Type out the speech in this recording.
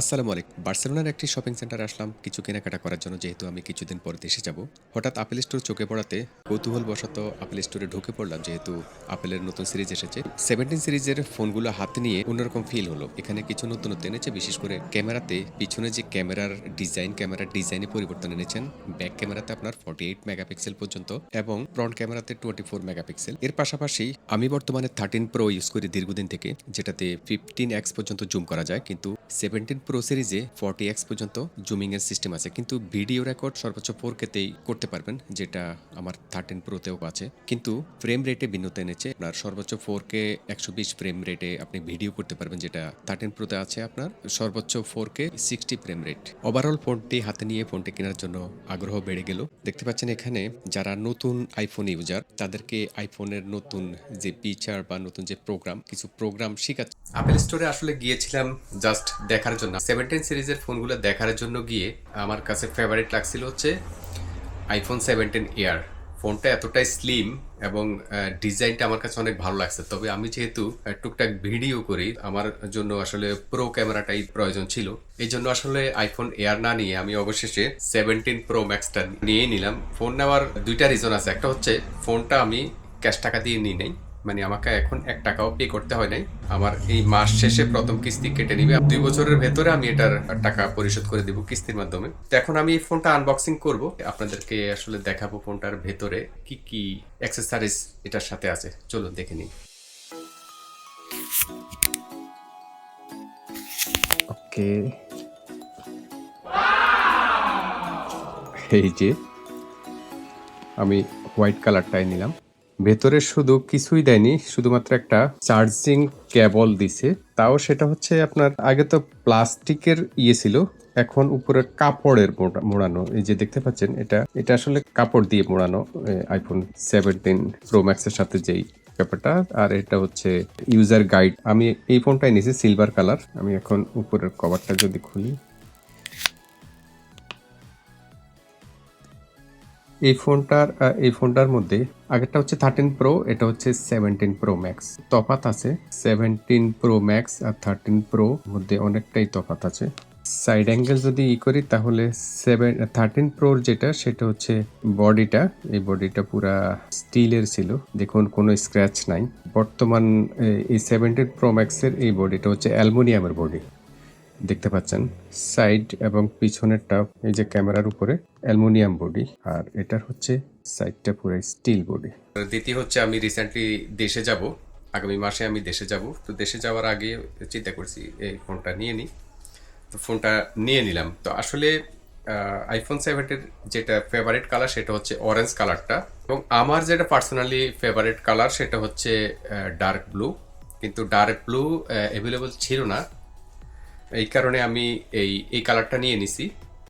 আসসালামু আলাইকুম। বার্সেলোনার একটি শপিং সেন্টারে আসলাম কিছু কেনাকাটা করার জন্য, যেহেতু আমি কিছুদিন পরে দেশে যাব। হঠাৎ আপেল স্টোর চোখে পড়াতে কৌতূহল বশত আপেল স্টোরে ঢুকে পড়লাম, যেহেতু আপেলের নতুন সিরিজ এসেছে। সেভেন্টিন সিরিজের ফোনগুলো হাতে নিয়ে অন্যরকম ফিল হলো। এখানে কিছু নতুনত্ব এনেছে, বিশেষ করে ক্যামেরাতে পিছনে যে ক্যামেরার ডিজাইন ক্যামেরার ডিজাইনে পরিবর্তন এনেছেন ব্যাক ক্যামেরাতে আপনার ফর্টি এইট মেগাপিক্সেল পর্যন্ত এবং ফ্রন্ট ক্যামেরাতে টোয়েন্টি ফোর মেগাপিক্সেল এর পাশাপাশি আমি বর্তমানে থার্টিন প্রো ইউজ করি দীর্ঘদিন থেকে, যেটাতে ফিফটিন এক্স পর্যন্ত জুম করা যায়, কিন্তু সেভেন্টিন প্রো সিরিজে ফর্টি এক্স পর্যন্ত জুমিংয়ের সিস্টেম আছে। কিন্তু ভিডিও রেকর্ড সর্বোচ্চ ফোর কেতেই করতে পারবেন, যেটা আমার থার্টিন প্রোতেও আছে। কিন্তু ফ্রেম রেটে ভিন্নতা এনেছে। আপনার সর্বোচ্চ ফোর কে একশো বিশ ফ্রেম রেটে আপনি ভিডিও করতে পারবেন, যেটা থার্টিন প্রোতে আছে আপনার। সর্বোচ্চ four K sixty frame rate overall ফোনটি হাতে নিয়ে ফোনটি কেনার জন্য আগ্রহ বেড়ে গেল। দেখতে পাচ্ছেন এখানে যারা নতুন আইফোন ইউজার তাদেরকে আইফোনের নতুন যে ফিচার বা নতুন যে প্রোগ্রাম কিছু প্রোগ্রাম শেখাচ্ছে। আপেল স্টোরে আসলে গিয়েছিলাম জাস্ট দেখার জন্য। সেভেন্টিন সিরিজের ফোনগুলো দেখার জন্য গিয়ে আমার কাছে ফেভারিট লাগছিল হচ্ছে আইফোন সেভেন্টিন এয়ার ফোনটা এতটাই স্লিম এবং ডিজাইনটা আমার কাছে অনেক ভালো লাগছে। তবে আমি যেহেতু টুকটাক ভিডিও করি, আমার জন্য আসলে প্রো ক্যামেরাটাই প্রয়োজন ছিল। এই জন্য আসলে আইফোন এয়ার না নিয়ে আমি অবশেষে সেভেন্টিন প্রো ম্যাক্সটা নিয়েই নিলাম। ফোন নেওয়ার দুইটা রিজন আছে। একটা হচ্ছে, ফোনটা আমি ক্যাশ টাকা দিয়ে নিই নাই। মানে আমাকে এখন এক টাকাও পে করতে হয় নাই। আমার এই মাস শেষে প্রথম কিস্তি কেটে নিবে। দুই বছরের ভেতরে আমি এটার টাকা পরিশোধ করে দিব কিস্তির মাধ্যমে। তো এখন আমি এই ফোনটা আনবক্সিং করব। আপনাদেরকে আসলে দেখাবো ফোনটার ভেতরে কি কি অ্যাক্সেসরিজ এটার সাথে আছে। চলুন দেখে নিই। ওকে এই যে, আমি হোয়াইট কালারটাই নিলাম। ভেতরে শুধু কিছুই দেয়নি, শুধুমাত্র একটা চার্জিং কেবল দিছে। তাও সেটা হচ্ছে আপনার, আগে তো প্লাস্টিকের ইয়ে ছিল, এখন উপরে কাপড়ের মোড়া- মোড়ানো। এই যে দেখতে পাচ্ছেন, এটা এটা আসলে কাপড় দিয়ে মোড়ানো আইফোন সেভেন্টিন প্রো ম্যাক্সের সাথে যেই ব্যাপারটা। আর এটা হচ্ছে ইউজার গাইড আমি এই ফোনটাই নিয়েছি সিলভার কালার আমি এখন উপরের কভারটা যদি খুলি। এই ফোনটার এই ফোনটার মধ্যে আগেরটা হচ্ছে থার্টিন প্রো এটা হচ্ছে সেভেন্টিন প্রো ম্যাক্স তফাত আছে সেভেন্টিন প্রো ম্যাক্স আর থার্টিন প্রো মধ্যে অনেকটাই তফাত আছে। সাইড অ্যাঙ্গেল যদি ই করি, তাহলে সেভেন থার্টিন প্রোর যেটা, সেটা হচ্ছে বডিটা এই বডিটা পুরা স্টিলের ছিল। দেখুন, কোনো স্ক্র্যাচ নাই। বর্তমান এই সেভেন্টিন প্রো ম্যাক্সের এই বডিটা হচ্ছে অ্যালুমিনিয়ামের বডি দেখতে পাচ্ছেন। সাইড এবং পিছনেরটা এই যে ক্যামেরার উপরে, অ্যালুমিনিয়াম বডি। আর এটার হচ্ছে সাইডটা পুরো স্টিল বডি। দ্বিতীয় হচ্ছে আমি রিসেন্টলি দেশে যাব। আগামী মাসে আমি দেশে যাব। তো দেশে যাওয়ার আগে চিন্তা করছি, এই ফোনটা নিয়ে নিই তো ফোনটা নিয়ে নিলাম। তো আসলে আইফোন সেভেন্টির যেটা ফেভারিট কালার সেটা হচ্ছে অরেঞ্জ কালারটা এবং আমার যেটা পার্সোনালি ফেভারিট কালার সেটা হচ্ছে ডার্ক ব্লু কিন্তু ডার্ক ব্লু অ্যাভেলেবল ছিল না। এই কারণে আমি এই এই কালারটা নিয়ে নিছি।